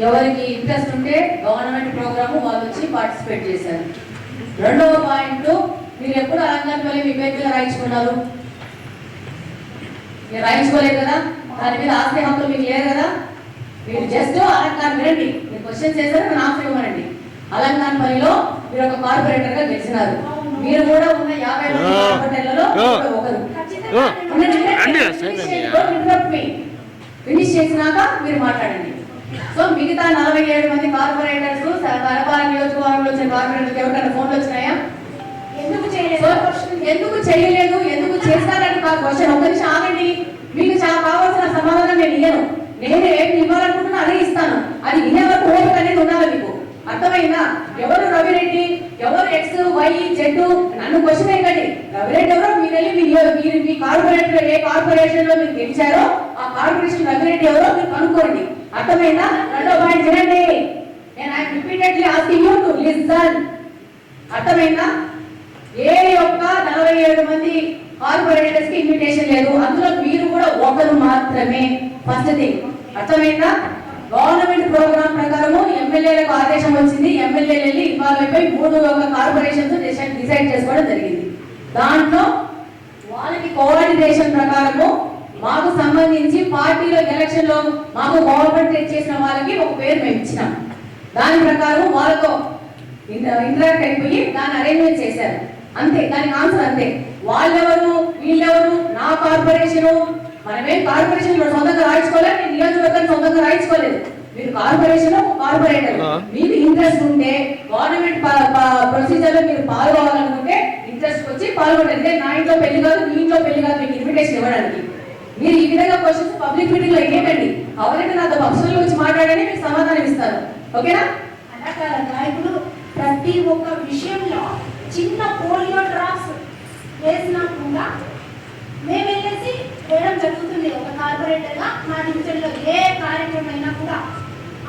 ఎవరికి ఇంట్రెస్ట్ ఉంటే government programme వాళ్ళు వచ్చి పార్టిసిపేట్ చేశారు. రెండవ పాయింట్ మీరు ఎప్పుడు అలంకారపల్లి మీద రాయించుకున్నారు? మీరు రాయించుకోలేదు కదా? దాని మీద ఆస్తి హక్కులు మీకు లేదు కదా? మీరు జస్ట్ అలంకారం వినండి. మీరు క్వశ్చన్ చేశారు నేను ఆన్సర్ ఇవ్వనండి అలంకారపల్లిలో మీరు ఒక కార్పొరేటర్గా గెలిచినారు. మీరు కూడా ఉన్న యాభై మంది. కార్పొరేటర్లలో. ఒకరు. ఫినిష్ చేసినాక మీరు మాట్లాడండి. సో మిగతా నలభై ఏడు మంది కార్పొరేటర్స్ కరపాల నియోజకవర్గంలో వచ్చిన కార్పొరేటర్స్ ఎవరికైనా ఫోన్లు వచ్చినాయా? ఎందుకు చేయలేదు? ఎందుకు చేయలేదు? ఎందుకు చేస్తారని క్వశ్చన్ ఒక నిమిషం ఆగండి. మీకు చాలా కావాల్సిన సమాధానం నేను ఇయ్యను. నేను ఏం ఇవ్వాలనుకుంటున్నా అదే ఇస్తాను. అది వినే వరకు ఓపిక అనేది ఉండాలి మీకు. అర్థమైందా? ఎవరు రవిరెడ్డి ఎవరు ఎక్స్ వై జెడ్ నన్ను క్వశ్చన్ వేయకండి. ఎవరైతే ఎవరో మీరు వెళ్ళి మీరు మీ కార్పొరేటర్ ఏ కార్పొరేషన్లో మీరు గెలిచారో ఆ కార్పొరేషన్ రవిరెడ్డి ఎవరో మీరు కనుక్కోండి. అర్థమైందా? రెండో పాయింట్ వినండి. నేను I repeatedly asking you to listen అర్థమైందా? ఏ యొక్క నలభై ఏడు మంది కార్పొరేటర్స్కి ఇన్విటేషన్ లేదు. అందులో మీరు కూడా ఒకరు మాత్రమే. First thing. అర్థమైందా? గవర్నమెంట్ ప్రోగ్రామ్ ప్రకారము ఎమ్మెల్యేలకు ఆదేశం వచ్చింది. ఎమ్మెల్యేలు వెళ్ళి ఇన్వాల్వ్ అయిపోయి మూడు యొక్క కార్పొరేషన్స్ డిసైడ్ చేసుకోవడం జరిగింది. దాంట్లో వాళ్ళకి కోఆర్డినేషన్ ప్రకారము మాకు సంబంధించి పార్టీలో ఎలక్షన్లో మాకు గవర్నమెంట్ చేసిన వాళ్ళకి ఒక పేరు మేము ఇచ్చినాం. దాని ప్రకారం వాళ్ళతో ఇంటరాక్ట్ అయిపోయి దాన్ని అరేంజ్మెంట్ చేశారు. అంతే దానికి ఆన్సర్ అంతే. వాళ్ళెవరు వీళ్ళెవరు నా కార్పొరేషన్ మనమేం కార్పొరేషన్ సొంతంగా రాయించుకోలేదు నేను నియోజకవర్గాన్ని సొంతంగా రాయించుకోలేదు. మీరు కార్పొరేషన్ కార్పొరేటర్. మీకు ఇంట్రెస్ట్ ఉంటే గవర్నమెంట్ ప్రొసీజర్లో మీరు పాల్గొనాలనుకుంటే వచ్చి పాల్గొనండి నా ఇంట్లో పెళ్ళి కాదు మీ ఇంట్లో పెళ్ళి కాదు మీకు ఇన్విటేషన్ ఇవ్వడానికి. మీరు ఈ విధంగా క్వశ్చన్స్ పబ్లిక్ మీటింగ్లో వేయకండి ఎవరైతే నాతో పక్షుల వచ్చి మాట్లాడని మీకు సమాధానం ఇస్తారు. ఓకేనా? అలా కాదక్క ఇప్పుడు ప్రతి ఒక్క విషయంలో చిన్న పోలియో డ్రాప్స్ వేసినా కూడా మేము వెళ్ళేసి వేయడం జరుగుతుంది. ఒక కార్పొరేటర్గా మా డివిజన్లో ఏ కార్యక్రమం అయినా కూడా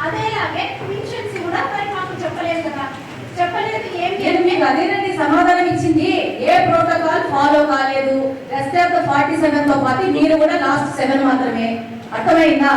అదేలాగే పెన్షన్స్ కూడా మరి మాకు చెప్పలేదు కదా. చెప్పలేదు ఏం మీకు అదేనండి సమాధానం ఇచ్చింది ఏ ప్రోటోకాల్ ఫాలో కాలేదు. రెస్ట్ ఆఫ్ ద ఫార్టీ సెవెన్తో పాటు మీరు కూడా లాస్ట్ సెవెన్ మాత్రమే. అర్థమైందా?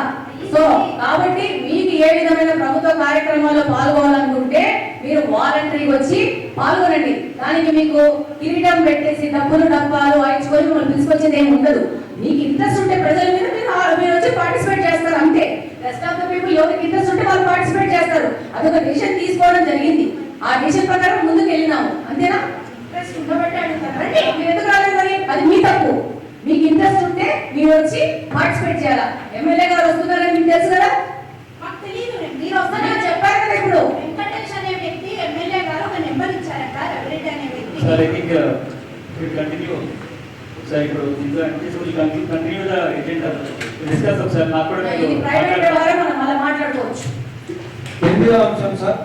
సో కాబట్టి మీకు ఏ విధమైన ప్రభుత్వ కార్యక్రమాల్లో పాల్గొనాలనుకుంటే మీరు వాలంటరీ వచ్చి పాల్గొనండి. దానికి మీకు కిరీటం పెట్టేసి డబ్బులు డబ్బాలు వాయించుకొని మిమ్మల్ని పిలుచుకొచ్చేది ఏమి ఉండదు. మీకు ఇంట్రెస్ట్ ఉంటే ప్రజల మీద మీరు మీరు వచ్చి పార్టిసిపేట్ చేస్తారు అంతే. రెస్ట్ ఆఫ్ ద పీపుల్ ఎవరికి ఇంట్రెస్ట్ ఉంటే వాళ్ళు పార్టిసిపేట్ చేస్తారు. అదొక డిసిషన్ తీసుకోవడం జరిగింది. ఆ డిసిషన్ ప్రకారం ముందుకు వెళ్ళినాము అంతేనా? ఇంట్రెస్ట్ ఉండబట్టి మీరు ఎందుకు రాలేదు మరి? అది మీ తప్పు. మీకు ఇంట్రెస్ట్ ఉంటే మీరు వచ్చి పార్టిసిపేట్ చేయాలా? ఎమ్మెల్యే గారు వస్తున్నారని మీకు తెలుసు కదా? మాకు తెలియదు మీరు చెప్పాను కదా ఇప్పుడు. వెంకటేష్ అనే వ్యక్తి ఎమ్మెల్యే గారు ఒక నెంబర్ ఇచ్చారట. రవిరెడ్డి అనే వ్యక్తి. Sir, I think uh, ఇప్పుడు ఇంకా ఒకసారి. నాకు కూడా ప్రైవేట్ వ్యవహారం మనం మళ్ళీ మాట్లాడుకోవచ్చు. ఎనిమిదవ అంశం సార్